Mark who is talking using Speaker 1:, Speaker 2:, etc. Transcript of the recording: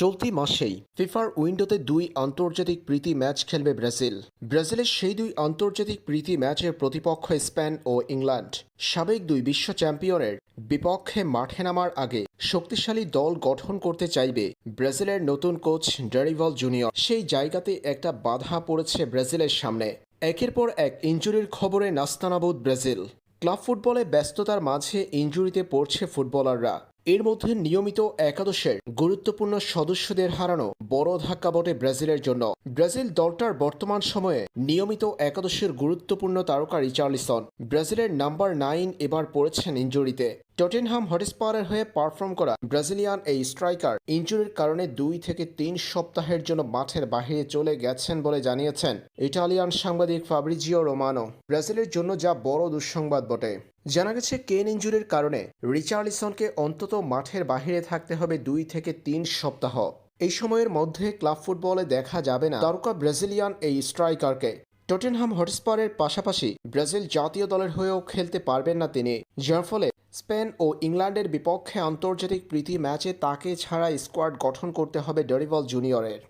Speaker 1: চলতি মাসেই ফিফার উইন্ডোতে দুই আন্তর্জাতিক প্রীতি ম্যাচ খেলবে ব্রাজিল। ব্রাজিলের সেই দুই আন্তর্জাতিক প্রীতি ম্যাচের প্রতিপক্ষ স্পেন ও ইংল্যান্ড। সাবেক দুই বিশ্ব চ্যাম্পিয়নের বিপক্ষে মাঠে নামার আগে শক্তিশালী দল গঠন করতে চাইবে ব্রাজিলের নতুন কোচ ডেরিভল জুনিয়র। সেই জায়গাতে একটা বাধা পড়েছে ব্রাজিলের সামনে। একের পর এক ইঞ্জুরির খবরে নাস্তানাবুদ ব্রাজিল। ক্লাব ফুটবলে ব্যস্ততার মাঝে ইনজুরিতে পড়ছে ফুটবলাররা। এর মধ্যে নিয়মিত একাদশের গুরুত্বপূর্ণ সদস্যদের হারানো বড় ধাক্কা বটে ব্রাজিলের জন্য। ব্রাজিল দলটার বর্তমান সময়ে নিয়মিত একাদশের গুরুত্বপূর্ণ তারকা রিচার্লিসন ব্রাজিলের নাম্বার নাইন এবার পড়েছেন ইনজুরিতে। টটেনহাম হটস্পারের হয়ে পারফর্ম করা ব্রাজিলিয়ান এই স্ট্রাইকার ইনজুরির কারণে দুই থেকে তিন সপ্তাহের জন্য মাঠের বাহিরে চলে গেছেন বলে জানিয়েছেন ইটালিয়ান সাংবাদিক ফাব্রিজিও রোমানো। ব্রাজিলের জন্য যা বড় দুঃসংবাদ বটে। জানা গেছে কেন ইঞ্জুরির কারণে রিচার্লিসনকে অন্তত মাঠের বাহিরে থাকতে হবে দুই থেকে তিন সপ্তাহ। এই সময়ের মধ্যে ক্লাব ফুটবলে দেখা যাবে না। তারকা ব্রাজিলিয়ান এই স্ট্রাইকারকে টটেনহাম হটস্পারের পাশাপাশি ব্রাজিল জাতীয় দলের হয়েও খেলতে পারবেন না তিনি, যার ফলে স্পেন ও ইংল্যান্ডের বিপক্ষে আন্তর্জাতিক প্রীতি ম্যাচে তাকে ছাড়া স্কোয়াড গঠন করতে হবে ডরিবল জুনিয়রের।